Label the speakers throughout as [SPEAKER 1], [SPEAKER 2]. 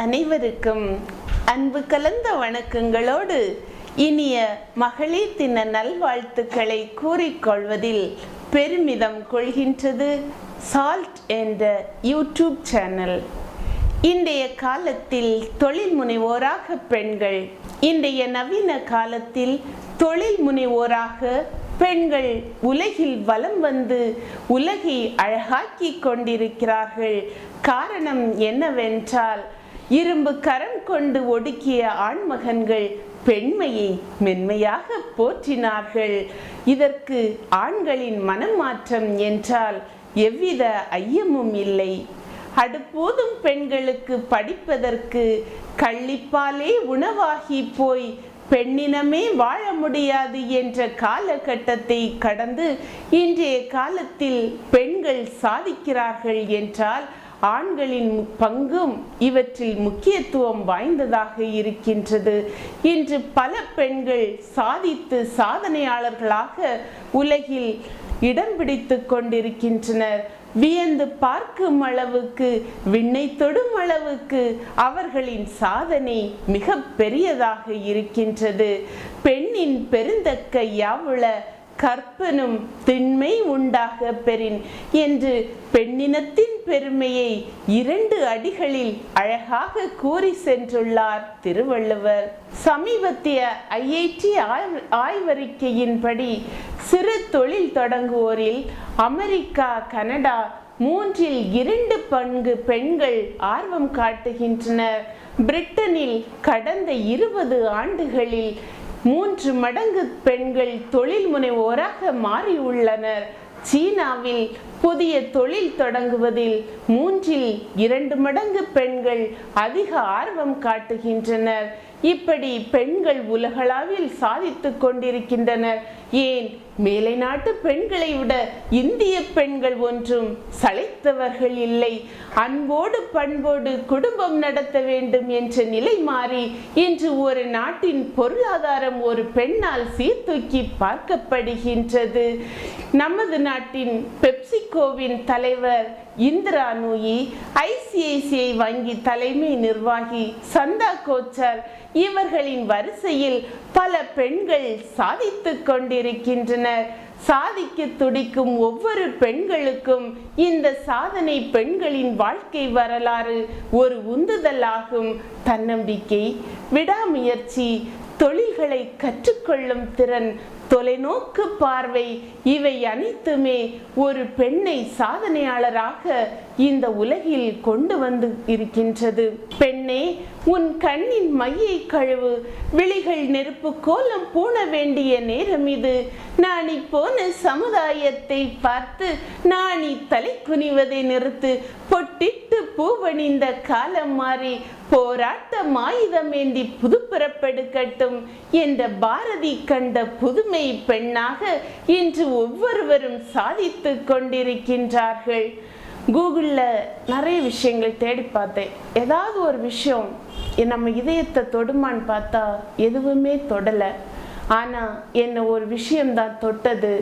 [SPEAKER 1] அனைவருக்கும் அன்பு கலந்த வணக்கங்களோடு இனிய மகளிர் தின நல்வாழ்த்துக்களை கூறிக்கொள்வதில் பெருமிதம் கொள்கின்றது சால்ட் என்ற யூடியூப் சேனல். இன்றைய காலத்தில் தொழில் முனைவோராக பெண்கள் இன்றைய நவீன காலத்தில் தொழில் முனைவோராக பெண்கள் உலகில் வலம் வந்து உலகை அழகாக்கி கொண்டிருக்கிறார்கள். காரணம் என்னவென்றால் இரும்பு கரம் கொண்டு ஒடுக்கிய ஆண்மகன்கள் பெண்மையை மென்மையாக போற்றினார்கள். இதற்கு ஆண்களின் மனமாற்றம் என்றால் எவ்வித ஐயமும் இல்லை. அடுப்போதும் பெண்களுக்கு படிப்பதற்கு கள்ளிப்பாலே உணவாகி போய் பெண்ணினமே வாழ முடியாது என்ற காலகட்டத்தை கடந்து இன்றைய காலத்தில் பெண்கள் சாதிக்கிறார்கள் என்றால் ஆண்களின் பங்கும் இவற்றில் முக்கியத்துவம் வாய்ந்ததாக இருக்கின்றது. இன்று பல பெண்கள் சாதித்து சாதனையாளர்களாக உலகில் இடம் பிடித்து கொண்டிருக்கின்றனர். வியந்து பார்க்கும் அளவுக்கு விண்ணை தொடும் அளவுக்கு அவர்களின் சாதனை மிக பெரியதாக இருக்கின்றது. பெண்ணின் பெருந்தக்க யாவுள கற்பனும் திண்மை உண்டாக பெறின் என்று பெண்ணினத்தின் பெருமையை இரண்டு அடிகளில் அழகாக கூறி சென்றுள்ளார் திருவள்ளுவர். சமீபத்திய ஐஐடி ஆய்வறிக்கையின்படி சிறு தொழில் தொடங்குவோரில் அமெரிக்கா கனடா மூன்றில் இரண்டு பங்கு பெண்கள் ஆர்வம் காட்டுகின்றனர். பிரிட்டனில் கடந்த இருபது ஆண்டுகளில் மூன்று மடங்கு பெண்கள் தொழில் முனைவோராக மாறியுள்ளனர். சீனாவில் புதிய தொழில் தொடங்குவதில் மூன்றில் இரண்டு மடங்கு பெண்கள் அதிக ஆர்வம் காட்டுகின்றனர். இப்படி பெண்கள் உலகளாவில் சாதித்து கொண்டிருக்கின்றனர். ஏன் மேலை நாட்டு பெண்களை விட இந்திய பெண்கள் ஒன்றும் சளைத்தவர்கள் இல்லை. அன்போடு பண்போடு குடும்பம் நடத்த வேண்டும் என்ற நிலை மாறி இன்று ஒரு நாட்டின் பொருளாதாரம் ஒரு பெண்ணால் சீர்தூக்கி பார்க்கப்படுகின்றது. நமது நாட்டின் பெப்சிகோவின் தலைவர் இந்திரா நூயி ஐசிஐசிஐ வங்கி தலைமை நிர்வாகி சந்தா கோச்சர் இவர்களின் வரிசையில் பல பெண்கள் சாதித்து கொண்டிருக்கின்றனர். சாதிக்க துடிக்கும் ஒவ்வொரு பெண்களுக்கும் இந்த சாதனை பெண்களின் வாழ்க்கை வரலாறு ஒரு உந்துதலாகும். தன்னம்பிக்கை விடாமுயற்சி தொழில்களை கற்றுக்கொள்ளும் திறன் தொலைநோக்கு பார்வை இவை அனைத்துமே ஒரு பெண்ணை சாதனையாளராக இந்த உலகில் கொண்டு வந்து இருக்கின்றது. பெண்ணே உன் கண்ணின் மையை கழுவு. விழிகள் நெருப்பு கோலம் பூண வேண்டிய நேரம் இது. நாணி போன சமுதாயத்தை பார்த்து நாணி தலை குனிவதை நிறுத்து. பொட்டிட்டு பூவணிந்த காலம் மாறி போராட்ட மாயுதம் ஏந்தி புதுப்பிறப்பெடுக்கட்டும் என்ற பாரதி கண்ட புதுமை பெண்ணாக இன்று ஒவ்வொருவரும் சாதித்து கொண்டிருக்கின்றார்கள். கூகுளில் நிறைய விஷயங்கள் தேடி பார்த்தேன். ஏதாவது ஒரு விஷயம் நம்ம இதயத்தை தொடுமான்னு பார்த்தா எதுவுமே தொடலை. ஆனால் என்ன ஒரு விஷயம்தான் தொட்டது.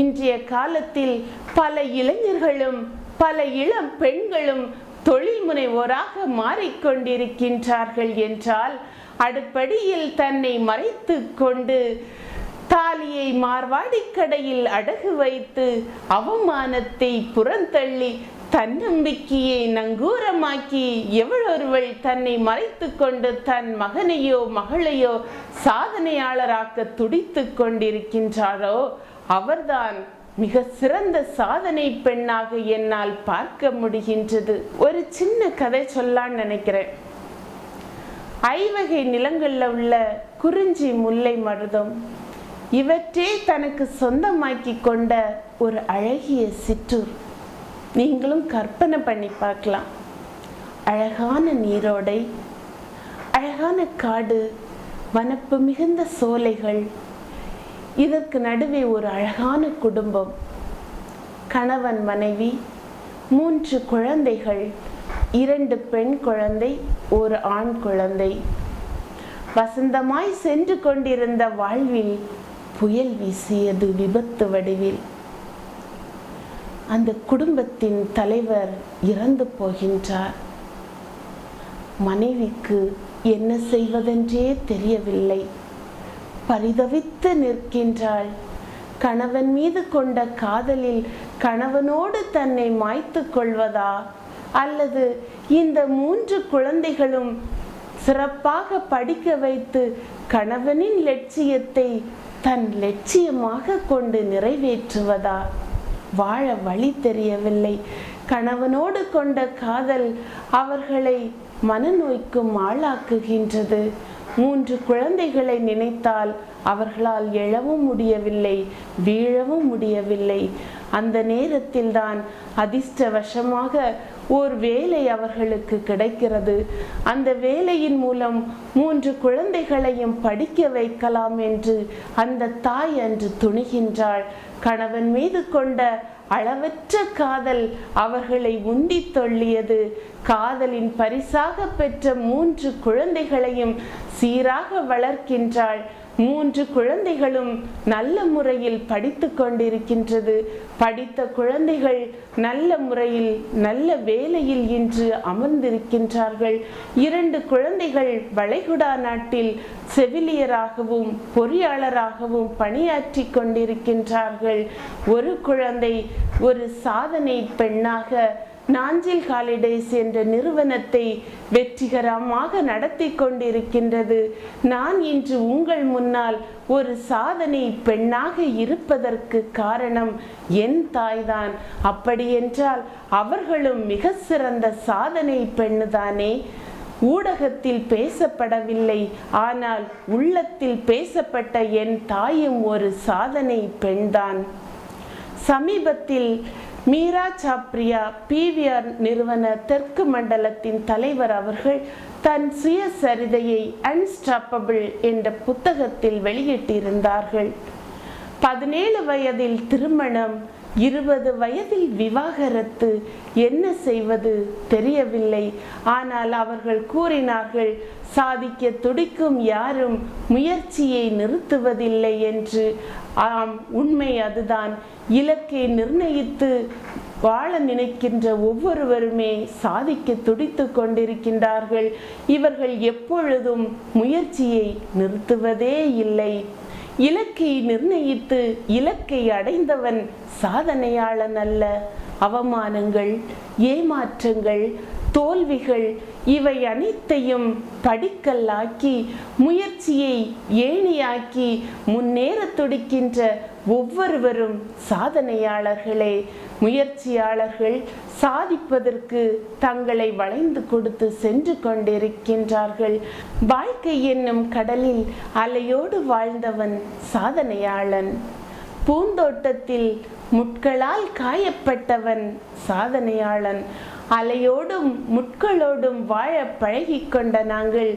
[SPEAKER 1] இன்றைய காலத்தில் பல இளைஞர்களும் பல இளம் பெண்களும் தொழில் முனைவோராக மாறிக்கொண்டிருக்கின்றார்கள் என்றால் அடுப்படியில் தன்னை மறைத்து கொண்டு தாலியை மார்வாடிக்கடையில் அடகு வைத்து அவமானத்தை புறந்தள்ளி தன்னம்பிக்கையை நங்கூரமாக்கி எவளொருவள் தன்னை மறைத்து கொண்டு தன் மகனையோ மகளையோ சாதனையாளராக்க துடித்து கொண்டிருக்கின்றாரோ அவர்தான் மிக சிறந்த சாதனை பெண்ணாக என்னால் பார்க்க முடிகின்றது. ஒரு சின்ன கதை சொல்லான்னு நினைக்கிறேன். ஐவகை நிலங்கள்ல உள்ள குறிஞ்சி முல்லை மருதம் இவற்றே தனக்கு சொந்தமாக்கி கொண்ட ஒரு அழகிய சிற்றூர். நீங்களும் கற்பனை பண்ணி பார்க்கலாம். அழகான நீரோடை அழகான காடு வனப்பு மிகுந்த சோலைகள். இதற்கு நடுவே ஒரு அழகான குடும்பம். கணவன் மனைவி மூன்று குழந்தைகள் இரண்டு பெண் குழந்தை ஒரு ஆண் குழந்தை. வசந்தமாய் சென்று கொண்டிருந்த வாழ்வில் புயல் வீசியது விபத்து வடிவில். அந்த குடும்பத்தின் தலைவர் இறந்து போகின்றார். மனைவிக்கு என்ன செய்வதென்றே தெரியவில்லை. பரிதவித்து நிற்கின்றாள். கணவன் மீது கொண்ட காதலில் கணவனோடு தன்னை மாய்த்து கொள்வதா? அல்லது இந்த மூன்று குழந்தைகளும் சிறப்பாக படிக்க வைத்து கணவனின் லட்சியத்தை தன் லட்சியமாக கொண்டு நிறைவேற்றுவதா? வாழ வழி தெரியவில்லை. கணவனோடு கொண்ட காதல் அவர்களை மனநோய்க்கும் ஆளாக்குகின்றது. மூன்று குழந்தைகளை நினைத்தால் அவர்களால் எழவும் முடியவில்லை வீழவும் முடியவில்லை. அந்த நேரத்தில்தான் அதிர்ஷ்டவசமாக ஓர் வேலை அவர்களுக்கு கிடைக்கிறது. அந்த வேலையின் மூலம் மூன்று குழந்தைகளையும் படிக்க வைக்கலாம் என்று அந்த தாய் அன்று துணிகின்றாள். கணவன் மீது கொண்ட அளவற்ற காதல் அவர்களை உந்தி தொள்ளியது. காதலின் பரிசாக பெற்ற மூன்று குழந்தைகளையும் சீராக வளர்க்கின்றாள். மூன்று குழந்தைகளும் நல்ல முறையில் படித்து கொண்டிருக்கின்றது. படித்த குழந்தைகள் நல்ல முறையில் நல்ல வேலையில் இன்று அமர்ந்திருக்கின்றார்கள். இரண்டு குழந்தைகள் வளைகுடா நாட்டில் செவிலியராகவும் பொறியாளராகவும் பணியாற்றி கொண்டிருக்கின்றார்கள். ஒரு குழந்தை ஒரு சாதனை பெண்ணாக நாஞ்சில் ஹாலிடேஸ் என்ற நிறுவனத்தை வெற்றிகரமாக நடத்தி கொண்டிருக்கின்றது. நான் இன்று உங்கள் முன்னால் ஒரு சாதனை பெண்ணாக இருப்பதற்கு காரணம் என் தாய்தான். அப்படியென்றால் அவர்களும் மிக சிறந்த சாதனை பெண்ணுதானே. ஊடகத்தில் பேசப்படவில்லை ஆனால் உள்ளத்தில் பேசப்பட்ட என் தாயும் ஒரு சாதனை பெண்தான். சமீபத்தில் மீரா சாப்ரியா பிவிஆர் நிறுவன தெற்கு மண்டலத்தின் தலைவர் அவர்கள் தன் சுயசரிதையை அன்ஸ்டாப்பபிள் என்ற புத்தகத்தில் வெளியிட்டிருந்தார்கள். பதினேழு வயதில் திருமணம் இருபது வயதில் விவாகரத்து என்ன செய்வது தெரியவில்லை. ஆனால் அவர்கள் கூறினார்கள் சாதிக்க துடிக்கும் யாரும் முயற்சியை நிறுத்துவதில்லை என்று. ஆம் உண்மை அதுதான். இலக்கை நிர்ணயித்து வாழ நினைக்கின்ற ஒவ்வொருவருமே சாதிக்க துடித்து கொண்டிருக்கின்றார்கள். இவர்கள் எப்பொழுதும் முயற்சியை நிறுத்துவதே இல்லை. இலக்கை நிர்ணயித்து இலக்கை அடைந்தவன் சாதனையாளன் அல்ல. அவமானங்கள் ஏமாற்றங்கள் தோல்விகள் இவை அனைத்தையும் படிக்கல்லாக்கி முயற்சியை ஏணியாக்கி முன்னேற துடிக்கின்ற ஒவ்வொருவரும் சாதனையாளர்களே. முயற்சியாளர்கள் சாதிப்பதற்கு தங்களை வளைந்து கொடுத்து சென்று கொண்டிருக்கின்றார்கள். வாழ்க்கை என்னும் கடலில் அலையோடு வாழ்ந்தவன் சாதனையாளன். பூந்தோட்டத்தில் முட்களால் காயப்பட்டவன் சாதனையாளன். அலையோடும் முட்களோடும் வாழ பழகிக்கொண்ட நாங்கள்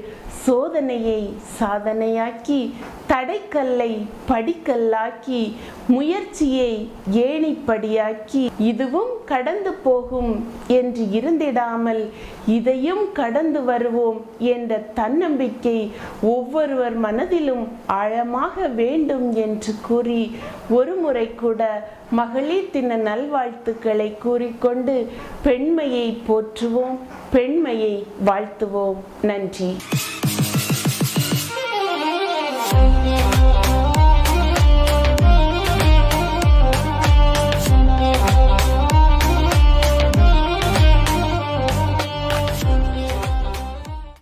[SPEAKER 1] சோதனையை சாதனையாக்கி தடைக்கல்லை படிக்கல்லாக்கி முயற்சியை ஏணிப்படியாக்கி இதுவும் கடந்து போகும் என்று இருந்திடாமல் இதையும் கடந்து வருவோம் என்ற தன்னம்பிக்கை ஒவ்வொருவர் மனதிலும் ஆழமாக வேண்டும் என்று கூறி ஒரு முறை கூட மகளிர் தின நல்வாழ்த்துக்களை கூறிக்கொண்டு பெண்மையை போற்றுவோம் பெண்மையை வாழ்த்துவோம். நன்றி.